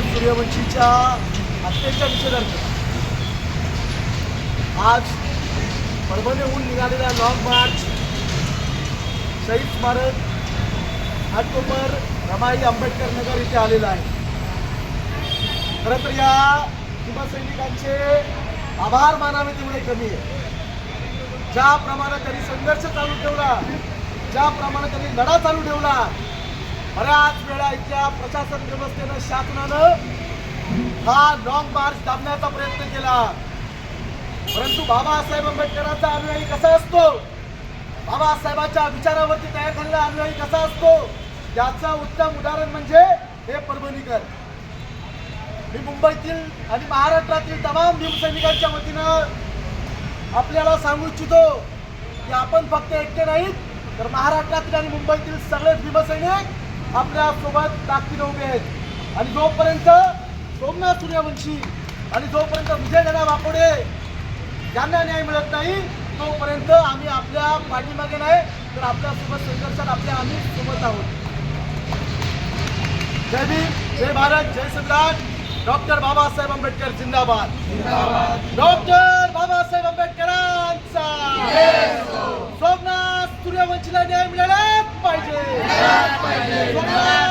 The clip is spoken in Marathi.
सूर्यवंशीच्या हत्येच्या निषेधार्थ. आज परभणीहून निघालेला लॉंग मार्च शहीद स्मारक घाटकोपर रमाई आंबेडकर नगर इथे आलेला आहे. खरं तर या शिवसैनिकांचे आभार मानावे तेवढे कमी आहे. ज्याप्रमाणे त्यांनी संघर्ष चालू ठेवला ज्याप्रमाणे त्यांनी लढा चालू ठेवला बऱ्याच वेळा इथल्या प्रशासन व्यवस्थेनं शासनानं हा लॉंग मार्च दाबण्याचा प्रयत्न केला. परंतु बाबासाहेब आंबेडकरांचा अनुयायी कसा असतो? बाबासाहेबांच्या विचारावरती तयार झालेला अनुयायी कसा असतो? याचं उत्तम उदाहरण म्हणजे हे परभणीकर. मी मुंबईतील आणि महाराष्ट्रातील तमाम भीमसैनिकांच्या वतीनं आपल्याला सांगू इच्छितो की आपण फक्त एकटे नाहीत तर महाराष्ट्रातील आणि मुंबईतील सगळे भीमसैनिक आपल्यासोबत ताकदीने उभे आहेत. आणि जोपर्यंत सोमनाथ सूर्यवंशी आणि जोपर्यंत विजयदादा वाकोडे यांना न्याय मिळत नाही तोपर्यंत आम्ही आपल्या पाठीमागे नाही तर आपल्यासोबत संघर्षात आपल्या आम्ही सोबत आहोत. जय भीम जय भारत जय सम्राट. डॉक्टर बाबासाहेब आंबेडकर जिंदाबाद. डॉक्टर बाबासाहेब आंबेडकरांचा. सोमनाथ सूर्यवंशीला न्याय मिळालाच पाहिजे. सोमनाथ सूर्यवंशीला न्याय मिळालाच पाहिजे